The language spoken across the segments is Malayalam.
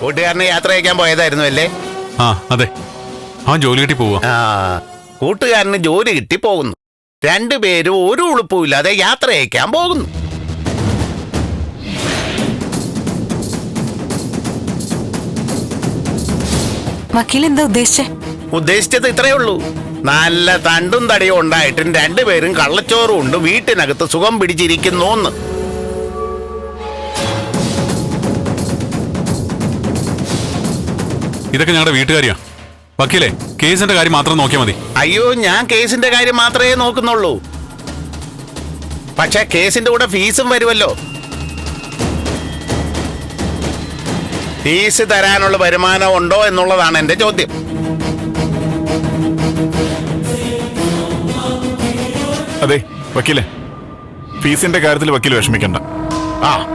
കൂട്ടുകാരനെ യാത്ര അയക്കാൻ പോയതായിരുന്നു അല്ലേ? ആ അതെ. അവൻ ജോലി കിട്ടി പോവാ ആ കൂട്ടുകാരന് ജോലി കിട്ടി പോകുന്നു. രണ്ടുപേരും ഒരു ഉളുപ്പുമില്ലാതെ യാത്ര അയക്കാൻ പോകുന്നു. വക്കീൽ എന്താ ഉദ്ദേശിച്ചേ? ഉദ്ദേശിച്ചത് ഇത്രയേ ഉള്ളൂ. നല്ല തണ്ടും തടിയും ഉണ്ടായിട്ടും രണ്ടുപേരും കള്ളച്ചോറും ഉണ്ട് വീട്ടിനകത്ത് സുഖം പിടിച്ചിരിക്കുന്നു ഇതൊക്കെ ഞങ്ങളുടെ വീട്ടുകാരിയാ. വക്കീലേ കേസിന്റെ കാര്യം മാത്രം നോക്കിയാൽ മതി. അയ്യോ ഞാൻ കേസിന്റെ കാര്യം മാത്രമേ നോക്കുന്നുള്ളൂ. പക്ഷെ കേസിന്റെ കൂടെ ഫീസും വരുമല്ലോ. ഫീസ് തരാനുള്ള വരുമാനം ഉണ്ടോ എന്നുള്ളതാണ് എന്റെ ചോദ്യം. അതെ വക്കീലെ. ഫീസിന്റെ കാര്യത്തിൽ വക്കീൽ വിഷമിക്കണ്ട. ആ.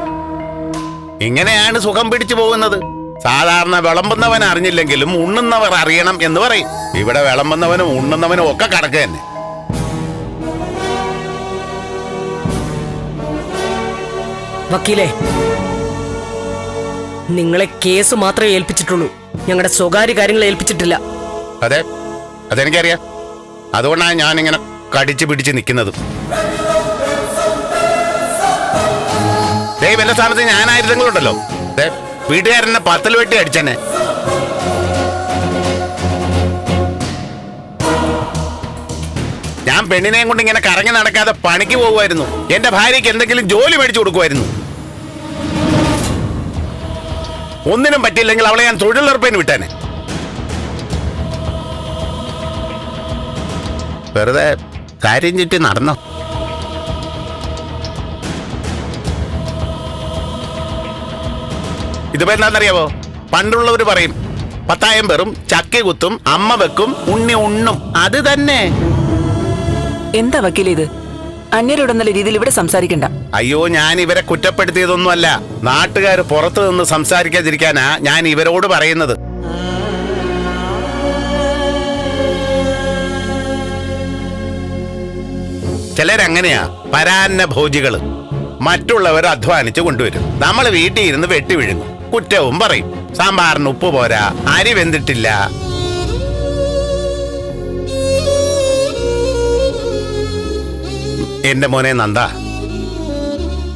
ഇങ്ങനെയാണ് സുഖം പിടിച്ചു പോകുന്നത്. സാധാരണ വിളമ്പുന്നവൻ അറിഞ്ഞില്ലെങ്കിലും ഉണ്ണുന്നവർ അറിയണം എന്ന് പറയും. ഇവിടെ വിളമ്പുന്നവനും ഉണ്ണുന്നവനും ഒക്കെ കടക്ക തന്നെ. വക്കീലേ നിങ്ങളെ കേസ് മാത്രമേ ഏൽപ്പിച്ചിട്ടുള്ളൂ. ഞങ്ങളുടെ സ്വകാര്യ കാര്യങ്ങൾ ഏൽപ്പിച്ചിട്ടില്ല. അതെ അതെനിക്കറിയാം. അതുകൊണ്ടാണ് ഞാൻ ഇങ്ങനെ കടിച്ചു പിടിച്ച് നിൽക്കുന്നത്. ദേ വല്ല സ്ഥാനത്ത് ഞാനായിരുന്നെങ്കിലുണ്ടല്ലോ. ദേ വീട്ടുകാരനെ പത്തൽ വെട്ടി അടിച്ചനെ ഞാൻ പെണ്ണിനെയും കൊണ്ട് ഇങ്ങനെ കറങ്ങി നടക്കാതെ പണിക്ക് പോകുമായിരുന്നു. എന്റെ ഭാര്യയ്ക്ക് എന്തെങ്കിലും ജോലി മേടിച്ചു കൊടുക്കുമായിരുന്നു. ഒന്നിനും പറ്റിയില്ലെങ്കിൽ അവളെ ഞാൻ തൊഴിലുറപ്പിന് വിട്ടേനെ. വെറുതെ കാര്യം ചുറ്റി നടന്നോ? ഇതിപ്പോ എന്താണെന്നറിയാവോ പണ്ടുള്ളവർ പറയും പത്തായം പേറും ചക്ക കുത്തും അമ്മ വെക്കും ഉണ്ണി ഉണ്ണും. അത് തന്നെ. എന്താ വക്കീൽ ഇത് അന്യരോടെന്നുള്ള രീതിയിൽ ഇവിടെ സംസാരിക്കണ്ട. അയ്യോ ഞാൻ ഇവരെ കുറ്റപ്പെടുത്തിയതൊന്നുമല്ല. നാട്ടുകാർ പുറത്തു നിന്ന് സംസാരിക്കാതിരിക്കാനാ ഞാൻ ഇവരോട് പറയുന്നത്. ചിലരങ്ങനെയാ പരാന്ന ഭോജികൾ മറ്റുള്ളവർ അധ്വാനിച്ച് കൊണ്ടുവരും. നമ്മൾ വീട്ടിൽ ഇരുന്ന് വെട്ടി വിഴുങ്ങും. കുറ്റവും പറയും. സാമ്പാറിന് ഉപ്പ് പോരാ. അരി വെന്തിട്ടില്ല. എന്റെ മോനെ നന്ദ.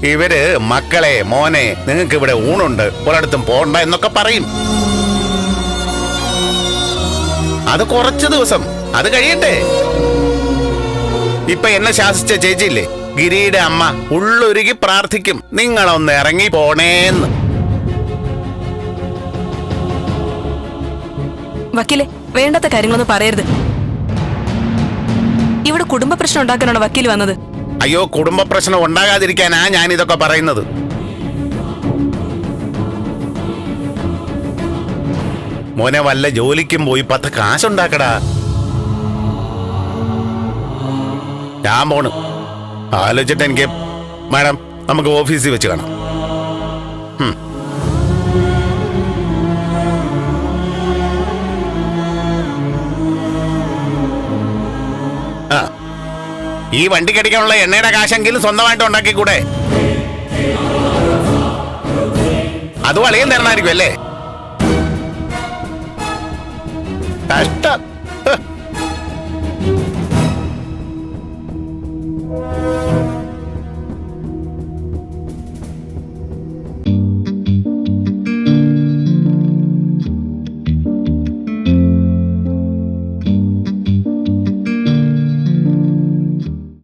ഇവർ മക്കളെ മോനെ നിങ്ങൾക്ക് ഇവിടെ ഊണുണ്ട്. ഒരിടത്തും പോണ്ട എന്നൊക്കെ പറയും. അത് കുറച്ച് ദിവസം. അത് കഴിയട്ടെ. ഇപ്പൊ എന്നെ ശാസിച്ച ചേച്ചിയില്ലേ? ഗിരിയുടെ അമ്മ ഉള്ളൊരുകി പ്രാർത്ഥിക്കും. നിങ്ങളൊന്ന് ഇറങ്ങി പോണേന്ന്. വക്കീലെ വേണ്ടാത്ത കാര്യങ്ങളൊന്നും പറയരുത്. ഇവിടെ കുടുംബ പ്രശ്നം ഉണ്ടാക്കാനാണ് വക്കീൽ വന്നത്? അയ്യോ കുടുംബ പ്രശ്നം ഉണ്ടാകാതിരിക്കാനാ ഞാൻ ഇതൊക്കെ പറയുന്നത്. മോനെ വല്ല ജോലിക്കും പോയി പത്ത് കാശുണ്ടാക്കടാ. ഞാൻ പോണ്. ആലോചിച്ചിട്ട് എനിക്ക് മാഡം നമുക്ക് ഓഫീസിൽ വെച്ച് കാണാം. ഈ വണ്ടിക്കടിക്കാനുള്ള എണ്ണയുടെ കാശെങ്കിലും സ്വന്തമായിട്ട് ഉണ്ടാക്കിക്കൂടെ? അതും അളിയൻ തരണമായിരിക്കും അല്ലേ? കഷ്ടം.